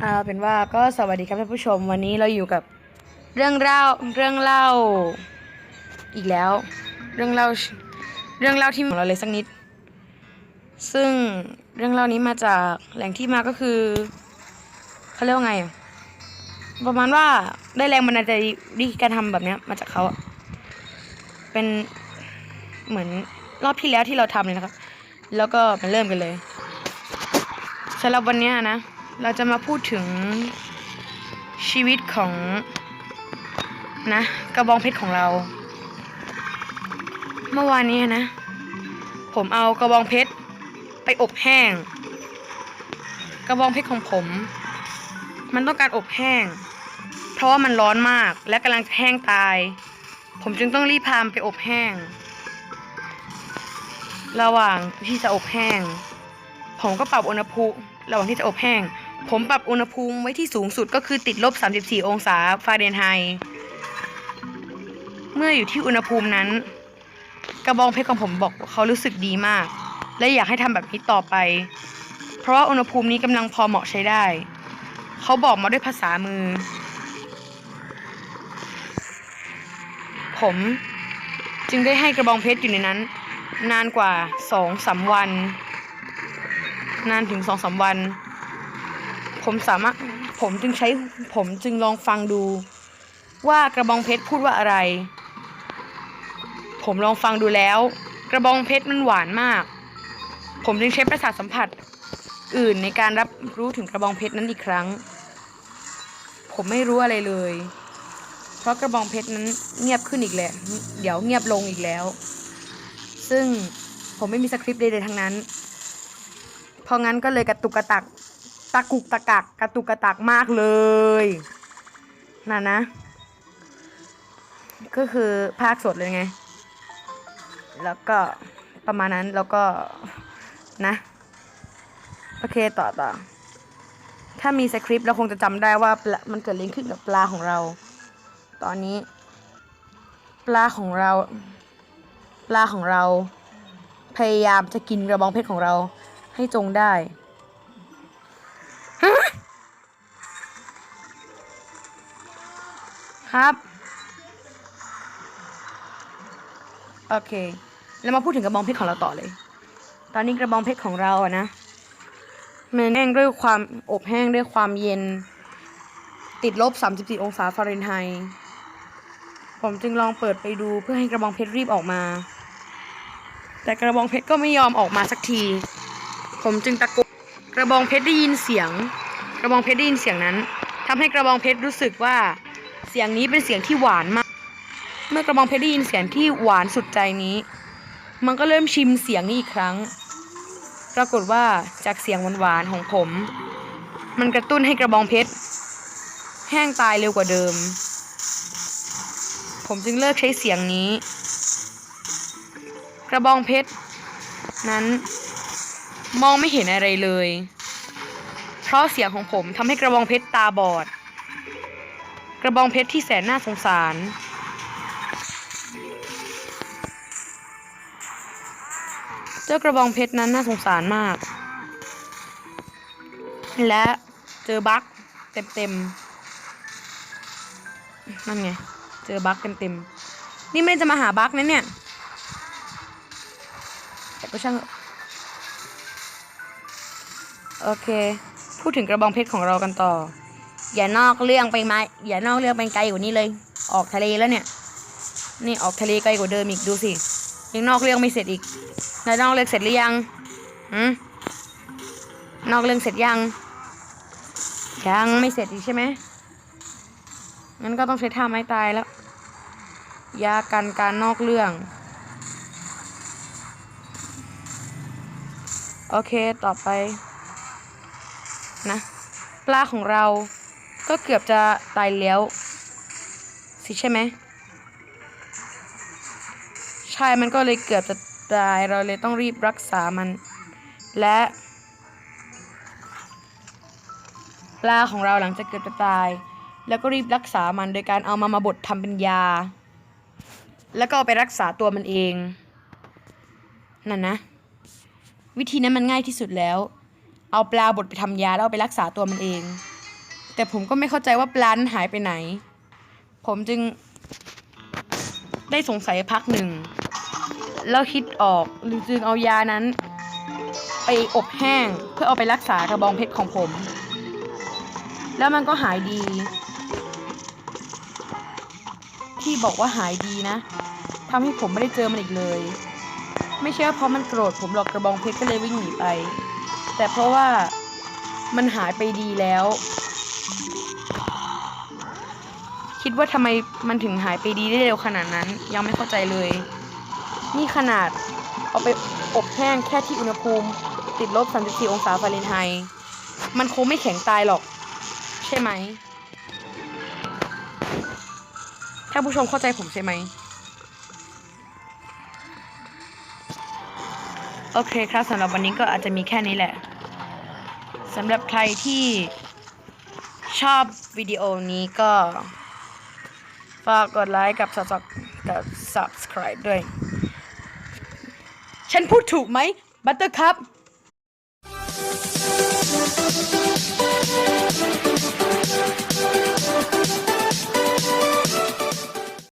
เอาเป็นว่าก็สวัสดีครับท่านผู้ชมวันนี้เราอยู่กับเรื่องเล่าเรื่องเล่า อีกแล้ว เรื่องเล่าเรื่องเล่าที่ของเราเลยสักนิด ซึ่งเรื่องเล่านี้มาจากแหล่งที่มาก็คือเขาเรียกว่าไงประมาณว่าได้แรงบันดาลใจวิธีการทำแบบเนี้ยมาจากเขาเป็นเหมือนรอบที่แล้วที่เราทำเลยนะครับ แล้วก็มาเริ่มกันเลยสำหรับวันนี้นะ เราจะมาพูดถึงชีวิตของนะกระบองเพชรของเรา เมื่อวานนี้นะ ผมเอากระบองเพชรไปอบแห้ง กระบองเพชรของผม มันต้องการอบแห้ง เพราะว่ามันร้อนมากและกำลังจะแห้งตาย ผมจึงต้องรีบพามไปอบแห้ง ระหว่างที่จะอบแห้ง ผมก็ปรับอุณหภูมิระหว่างที่จะอบแห้ง ผมปรับอุณหภูมิไว้ที่สูงสุดก็คือติดลบ 34 องศาฟาเรนไฮต์เมื่ออยู่ที่อุณหภูมินั้น กระบองเพชรของผมบอกว่าเขารู้สึกดีมาก และอยากให้ทำแบบนี้ต่อไป เพราะว่าอุณหภูมินี้กำลังพอเหมาะใช้ได้ เขาบอกมาด้วยภาษามือ ผมจึงได้ให้กระบองเพชรอยู่ในนั้น นานกว่าสองสามวัน นานถึงสองสามวัน ผมสามารถผมจึงใช้ผมจึงลองฟังดู ว่ากระบองเพชรพูดว่าอะไร ผมลองฟังดูแล้ว กระบองเพชรมันหวานมาก ผมจึงใช้ประสาทสัมผัส อื่นในการรับรู้ถึงกระบองเพชรนั้นอีกครั้ง ผมไม่รู้อะไรเลย เพราะกระบองเพชรนั้นเงียบขึ้นอีกแล้วเดี๋ยวเงียบลงอีกแล้ว ซึ่งผมไม่มีสคริปต์ใดๆทั้งนั้น เพราะงั้นก็เลยกระตุกกระตัก ตะกุกตะกักกระตุกกระตักมากเลยน่ะนะ ก็คือภาคสดเลยไง แล้วก็ประมาณนั้นแล้วก็นะ โอเคต่อต่อ ถ้ามีสคริปต์เราคงจะจำได้ว่ามันเกิดอะไรขึ้นกับปลาของเรา ตอนนี้ ปลาของเรา ปลาของเรา พยายามจะกินกระบองเพชรของเราให้จงได้ ครับ โอเค แล้วมาพูดถึงกระบองเพชรของเราต่อเลย ตอนนี้กระบองเพชรของเราอะนะมันแห้งด้วยความอบแห้งด้วยความเย็น ติดลบ 34 องศาฟาเรนไฮต์ผมจึงลองเปิดไปดูเพื่อให้กระบองเพชรรีบออกมา แต่กระบองเพชรก็ไม่ยอมออกมาสักที ผมจึงตะโกนกระบองเพชรได้ยินเสียง กระบองเพชรได้ยินเสียงนั้นทำให้กระบองเพชรรู้สึกว่า เสียงนี้เป็นเสียงที่หวานมาก เมื่อกระบองเพชรได้ยินเสียงที่หวานสุดใจนี้ มันก็เริ่มชิมเสียงนี้อีกครั้ง ปรากฏว่าจากเสียงหวานๆของผม มันกระตุ้นให้กระบองเพชรแห้งตายเร็วกว่าเดิม ผมจึงเลิกใช้เสียงนี้ กระบองเพชรนั้นมองไม่เห็นอะไรเลย เพราะเสียงของผมทำให้กระบองเพชรตาบอด ระบองเพชรที่แสนน่าสงสาร เจ้ากระบองเพชรนั้นน่าสงสารมาก และเจอบั๊กเต็มๆ นั่นไง เจอบั๊กเต็มๆ นี่ไม่จะมาหาบั๊กนะเนี่ย แต่ก็ช่างเถอะโอเค พูดถึงกระบองเพชรของเรากันต่อ อย่านอกเรื่องไปไหมอย่านอกเรื่องไปไกลกว่านี้เลย ออกทะเลแล้วเนี่ย นี่ออกทะเลไกลกว่าเดิมอีกดูสิยังนอกเรื่องไม่เสร็จอีกนายนอกเรื่องเสร็จหรือยังหืมนอกเรื่องเสร็จยังยังไม่เสร็จอีกใช่ไหมงั้นก็ต้องใช้ท่าไม้ตายแล้วยากันการนอกเรื่อง โอเคต่อไปนะปลาของเรา ก็เกือบจะตายแล้ว สิใช่ไหม ใช่มันก็เลยเกือบจะตายเราเลยต้องรีบรักษามัน และ ปลาของเราหลังจากเกือบจะตาย แล้วก็รีบรักษามันโดยการเอามามาบดทำเป็นยา แล้วก็เอาไปรักษาตัวมันเองนั่นนะ วิธีนั้นมันง่ายที่สุดแล้ว เอาปลาบดไปทำยาแล้วเอาไปรักษาตัวมันเอง แต่ผมก็ไม่เข้าใจว่าปลานหายไปไหน ผมจึงได้สงสัยพักหนึ่ง แล้วคิดออกหรือจึงเอายานั้น ไปอบแห้งเพื่อเอาไปรักษากระบองเพชรของผม แล้วมันก็หายดี ที่บอกว่าหายดีนะทำให้ผมไม่ได้เจอมันอีกเลย ไม่ใช่เพราะมันโกรธผมหรอกกระบองเพชรก็เลยวิ่งหนีไป แต่เพราะว่ามันหายไปดีแล้ว คิดว่าทำไมมันถึงหายไปดีได้เร็วขนาดนั้น ยังไม่เข้าใจเลย นี่ขนาดเอาไปอบแห้งแค่ที่อุณหภูมิ ติดลบ 34 องศาฟาเรนไฮต์มันคงไม่แข็งตายหรอก ใช่ไหมถ้าผู้ชมเข้าใจผมใช่ไหมโอเคครับสำหรับวันนี้ก็อาจจะมีแค่นี้แหละสำหรับใครที่ชอบวิดีโอนี้ก็ ฝากกดไลค์กับ subscribe ด้วย ฉันพูดถูกไหมบัตเตอร์ครับ